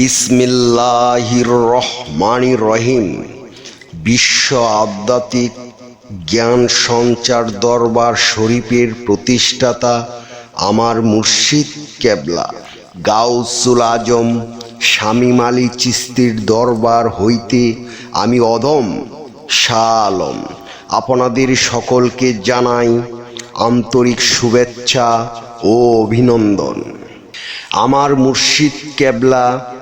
বিসমিল্লাহির রহমানির রহিম। বিশ্ব আধ্যাত্মিক জ্ঞান সঞ্চার দরবার শরীফের প্রতিষ্ঠাতা আমার মুর্শিদ কেবলা। গাউসুল আজম, শামীম আলী চিস্তির দরবার হইতে আমি অদম শাহ আলম আপনাদের সকলকে জানাই আন্তরিক শুভেচ্ছা ও অভিনন্দন। আমার মুর্শিদ কেবলা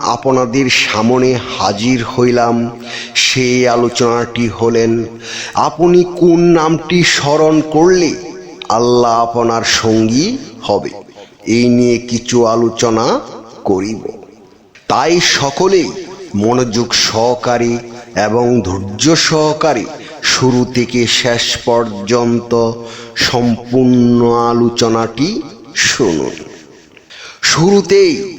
আপনাদের সামনে হাজির হইলাম। সেই আলোচনাটি হলেন, আপনি কোন নামটি স্মরণ করলে আল্লাহ আপনার সঙ্গী হবে? এই নিয়ে কিছু আলোচনা করিব। তাই সকলেই মনোযোগ সহকারে এবং ধৈর্য সহকারে শুরু থেকে শেষ পর্যন্ত সম্পূর্ণ আলোচনাটি শুনুন। শুরুতেই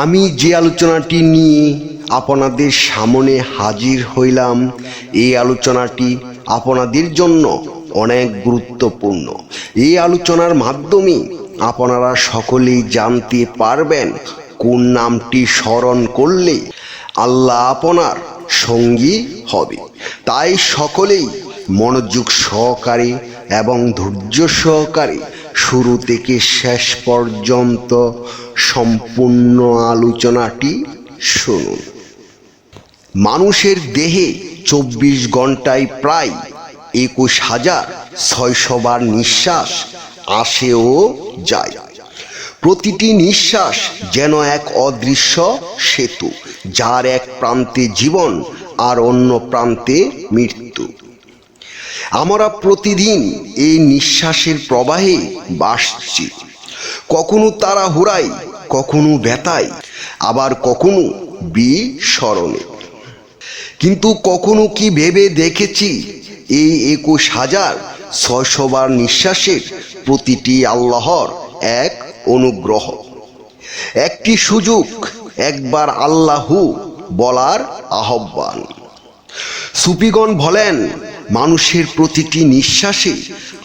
আমি যে আলোচনাটি নিয়ে আপনাদের সামনে হাজির হইলাম, এই আলোচনাটি আপনাদের জন্য অনেক গুরুত্বপূর্ণ। এই আলোচনার মাধ্যমে আপনারা সকলেই জানতে পারবেন কোন নামটি স্মরণ করলে আল্লাহ আপনার সঙ্গী হবে। তাই সকলেই মনোযোগ সহকারে এবং ধৈর্য সহকারে শুরু থেকে শেষ পর্যন্ত সম্পূর্ণ আলোচনাটি শুনুন। মানুষের দেহে চব্বিশ ঘন্টায় প্রায় একুশ হাজার ছয়শো বার নিঃশ্বাস আসে ও যায়। প্রতিটি নিঃশ্বাস যেন এক অদৃশ্য সেতু, যার এক প্রান্তে জীবন আর অন্য প্রান্তে মৃত্যু। আমরা প্রতিদিন এই নিঃশ্বাসের প্রবাহে বাসছি। কখনো তারা হুরাই, কখনো ব্যথায় আবার কখনো বিস্মরণে। কিন্তু কখনো কি ভেবে দেখেছি এই একুশ হাজার ছয়শবার নিঃশ্বাসের প্রতিটি আল্লাহর এক অনুগ্রহ? একটি সুযোগ একবার আল্লাহু বলার আহ্বান। সুপিগণ বলেন মানুষের প্রতিটি নিঃশ্বাসে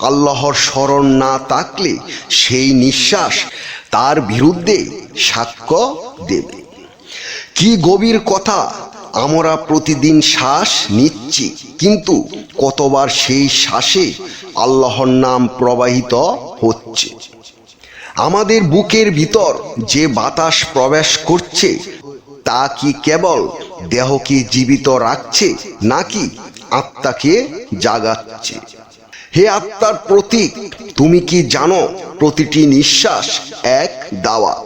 আল্লাহর স্মরণ না থাকলে সেই নিঃশ্বাস তার বিরুদ্ধে সাক্ষ্য দেবে। কি গভীর কথা, আমরা প্রতিদিন শ্বাস নিচ্ছি, কিন্তু কতবার সেই শ্বাসে আল্লাহর নাম প্রবাহিত হচ্ছে? আমাদের বুকের ভিতর যে বাতাস প্রবেশ করছে, তা কি কেবল দেহকে জীবিত রাখছে নাকি আত্মাকে জাগাচ্ছে। হে আত্মার প্রতীক, তুমি কি জানো প্রতিটি নিঃশ্বাস এক দাওয়াত?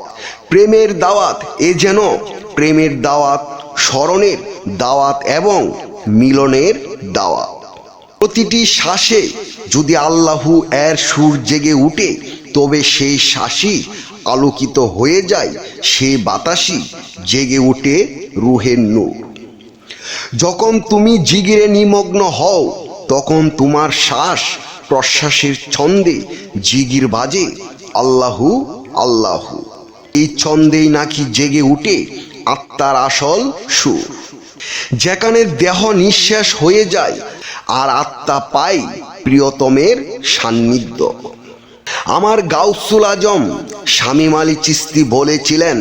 প্রেমের দাওয়াত এ যেন, প্রেমের দাওয়াত স্মরণের দাওয়াত এবং মিলনের দাওয়াত। প্রতিটি শ্বাসে যদি আল্লাহু এর সুর জেগে উঠে, তবে সেই শ্বাসই আলোকিত হয়ে যায় সেই বাতাসই জেগে উঠে রুহের নূর। যখন তুমি জিগিরে নিমগ্ন হও, তখন তোমার শ্বাস প্রশ্বাসের ছন্দে জিগির বাজে, আল্লাহু আল্লাহু। এই ছন্দেই নাকি জেগে উঠে আত্মার আসল সুর। যেখানে দেহ নিঃশ্বাস হয়ে যায়, আর আত্মা পাই প্রিয়তমের সান্নিধ্য। আমার গাউসুল আজম শামীম আলী চিস্তি বলেছিলেন,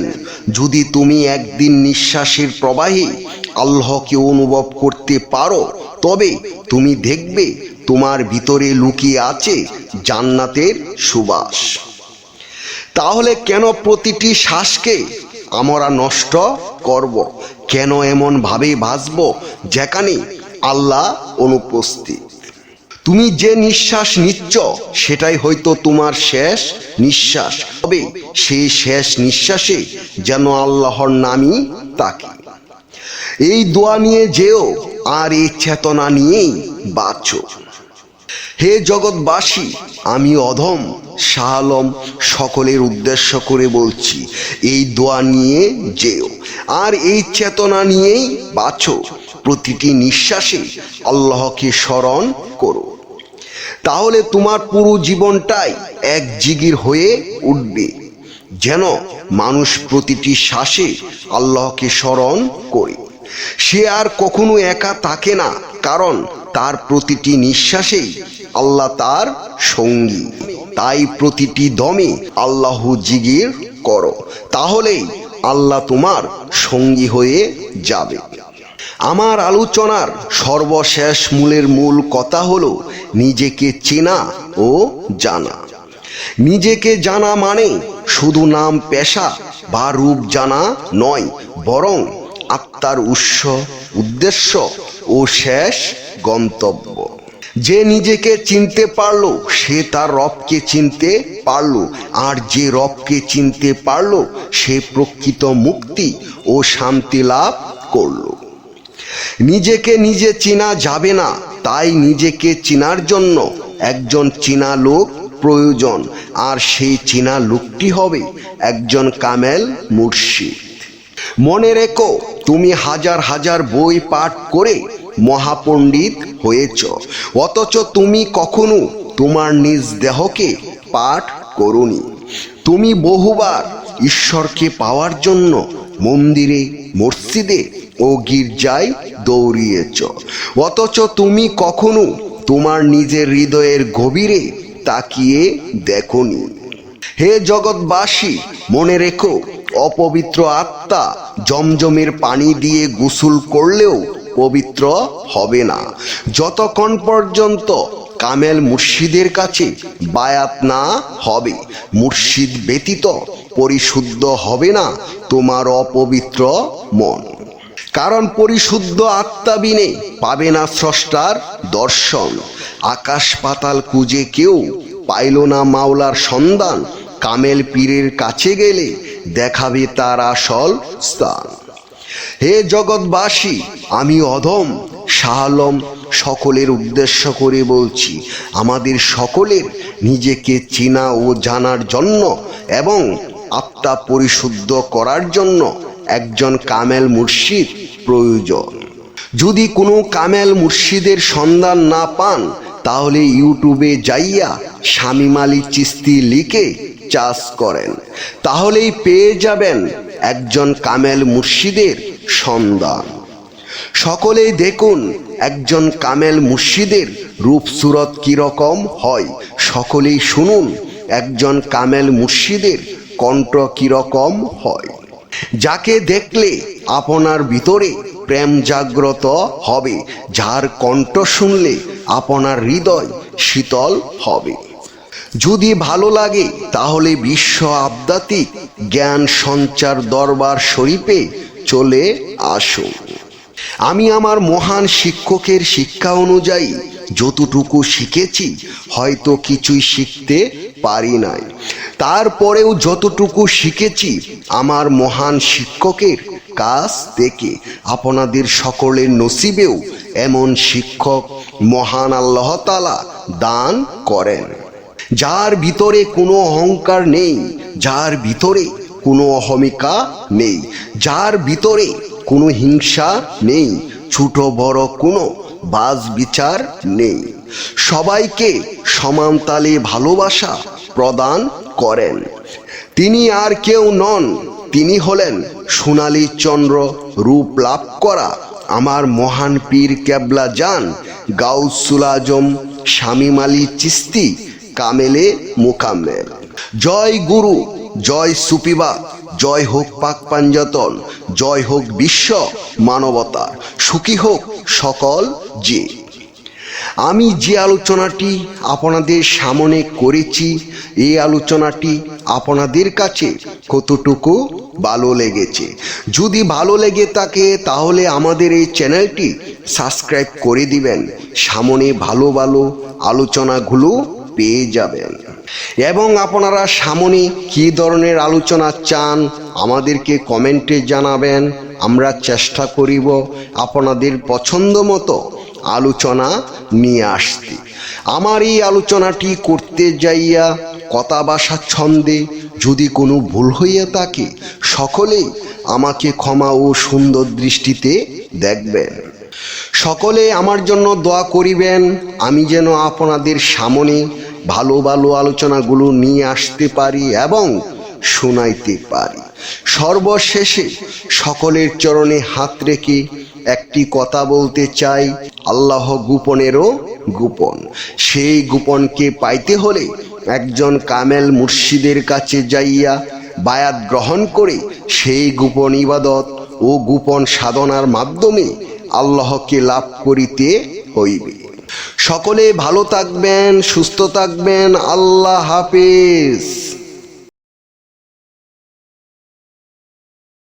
যদি তুমি একদিন নিঃশ্বাসের প্রবাহে আল্লাহকে অনুভব করতে পারো, তবে তুমি দেখবে তোমার ভিতরে লুকিয়ে আছে জান্নাতের সুবাস। তাহলে কেন প্রতিটি শ্বাসকে আমরা নষ্ট করব? কেন এমন ভাবে বাঁচব যেখানে আল্লাহ অনুপস্থিত? তুমি যে নিঃশ্বাস নিচ্ছ, সেটাই হয়তো তোমার শেষ নিঃশ্বাস, তবে সেই শেষ নিঃশ্বাসে যেন আল্লাহর নামই তাকে এই দোয়া নিয়ে যেও, আর এই চেতনা নিয়েই বাঁচো। হে জগৎবাসী, আমি অধম শাহ আলম সকলের উদ্দেশ্য করে বলছি, এই দোয়া নিয়ে যেও, আর এই চেতনা নিয়েই বাঁচো। প্রতিটি নিঃশ্বাসে আল্লাহকে স্মরণ করো। তাহলে তোমার পুরো জীবনটাই এক জিগির হয়ে উঠবে, যেন মানুষ প্রতিটি শ্বাসে আল্লাহকে স্মরণ করে। সে আর কখনো একা থাকে না, কারণ তার প্রতিটি নিঃশ্বাসেই আল্লাহ তার সঙ্গী। তাই প্রতিটি দমে আল্লাহ জিগির করো, তাহলেই আল্লাহ তোমার সঙ্গী হয়ে যাবে। আমার আলোচনার সর্বশেষ মূলের মূল কথা হলো নিজেকে চেনা ও জানা। নিজেকে জানা মানে শুধু নাম, পেশা বা রূপ জানা নয়, বরং আত্মার উৎস, উদ্দেশ্য ও শেষ গন্তব্য। যে নিজেকে চিনতে পারল, সে তার রবকে চিনতে পারল। আর যে রবকে চিনতে পারল, সে প্রকৃত মুক্তি ও শান্তি লাভ করল। নিজেকে নিজে চেনা যাবে না, তাই নিজেকে চিনার জন্য একজন চেনা লোক প্রয়োজন, আর সেই চেনা লোকটি হবে একজন কামেল মুর্শিদ। মনে রেখো তুমি হাজার হাজার বই পাঠ করে মহাপণ্ডিত হয়েছ। অথচ তুমি কখনো তোমার নিজ দেহকে পাঠ করনি। তুমি বহুবার ঈশ্বরকে পাওয়ার জন্য মন্দিরে, মসজিদে ও গির্জায় দৌড়িয়েছ। অথচ তুমি কখনো তোমার নিজের হৃদয়ের গভীরে তাকিয়ে দেখনি। হে জগৎবাসী, মনে রেখো অপবিত্র আত্মা জমজমের পানি দিয়ে গোসল করলেও পবিত্র হবে না। যতক্ষণ পর্যন্ত কামেল মুর্শিদের কাছে বায়াত না হবে, মুর্শিদ ব্যতীত পরিশুদ্ধ হবে না তোমার অপবিত্র মন। কারণ পরিশুদ্ধ আত্মাবিনে পাবে না স্রষ্টার দর্শন। আকাশ পাতাল কুজে কেউ পাইল না মাওলার সন্ধান। কামেল পীরের কাছে গেলে দেখাবে তার আসল স্থান। হে জগৎবাসী আমি অধম, শাহালম, সকলের উদ্দেশ্য করে বলছি, আমাদের সকলের নিজেকে চেনা ও জানার জন্য এবং আত্মা পরিশুদ্ধ করার জন্য একজন কামেল মুর্শিদ প্রয়োজন। যদি কোনো কামেল মুর্শিদের সন্ধান না পান, তাহলে ইউটিউবে যাইয়া শামিম আলী চিস্তি লিখে চাষ করেন। তাহলেই পেয়ে যাবেন একজন কামেল মুর্শিদের সন্ধান। সকলেই দেখুন একজন কামেল মুর্শিদের রূপ সুরত কীরকম হয়। সকলেই শুনুন একজন কামেল মুর্শিদের কণ্ঠ কীরকম হয়। যাকে দেখলে আপনার ভিতরে প্রেম জাগ্রত হবে, যার কণ্ঠ শুনলে আপনার হৃদয় শীতল হবে। যদি ভালো লাগে, তাহলে বিশ্ব আবদাতিক জ্ঞান সঞ্চার দরবার শরীফে চলে আসুন। আমি আমার মহান শিক্ষকের শিক্ষা অনুযায়ী যতটুকু শিখেছি, হয়তো কিছুই শিখতে পারি নাই। তারপরেও যতটুকু শিখেছি, আমার মহান শিক্ষকের কাছ থেকে, আপনাদের সকলের নসিবেও এমন শিক্ষক মহান আল্লাহতালা দান করেন। যার ভিতরে কোনো অহংকার নেই, যার ভিতরে কোনো অহমিকা নেই, যার ভিতরে কোনো হিংসা নেই, ছোট বড় কোনো বাজ বিচার নেই। সবাইকে সমান তালে ভালোবাসা প্রদান করেন। তিনি আর কেউ নন, তিনি হলেন সোনালী চন্দ্র রূপ লাভ করা আমার মহান পীর কেবলা যান গাউসুল আজম, শামিম আলী চিস্তি কামেলে মোকাম্মেল। জয় গুরু, জয় সুপিবা, জয় হোক পাক পাঞ্জাতন, জয় হোক বিশ্ব মানবতার, সুখী হোক সকল যে আমি যে আলোচনাটি আপনাদের সামনে করেছি এই আলোচনাটি আপনাদের কাছে কতটুকু ভালো লেগেছে? যদি ভালো লেগে থাকে, তাহলে আমাদের এই চ্যানেলটি সাবস্ক্রাইব করে দিবেন। সামনে ভালো ভালো আলোচনাগুলো পেয়ে যাবেন। এবং আপনারা সামনে কী ধরনের আলোচনা চান, আমাদেরকে কমেন্টে জানাবেন। আমরা চেষ্টা করিব আপনাদের পছন্দ মতো আলোচনা নিয়ে আসতে। আমার এই আলোচনাটি করতে যাইয়া কথা বাসা ছন্দে যদি কোনো ভুল হইয়া থাকে, সকলেই আমাকে ক্ষমা ও সুন্দর দৃষ্টিতে দেখবেন। সকলে আমার জন্য দোয়া করিবেন, আমি যেন আপনাদের সামনে ভালো ভালো আলোচনাগুলো নিয়ে আসতে পারি এবং শোনাইতে পারি। সর্বশেষে সকলের চরণে হাত রেখে একটি কথা বলতে চাই, আল্লাহ গোপনেরও গোপন। সেই গোপনকে পাইতে হলে একজন কামেল মুর্শিদের কাছে যাইয়া বায়াত গ্রহণ করে সেই গোপন ইবাদত ও গোপন সাধনার মাধ্যমে আল্লাহকে লাভ করিতে হইবে। সকলে ভালো থাকবেন, সুস্থ থাকবেন, আল্লাহ হাফেজ।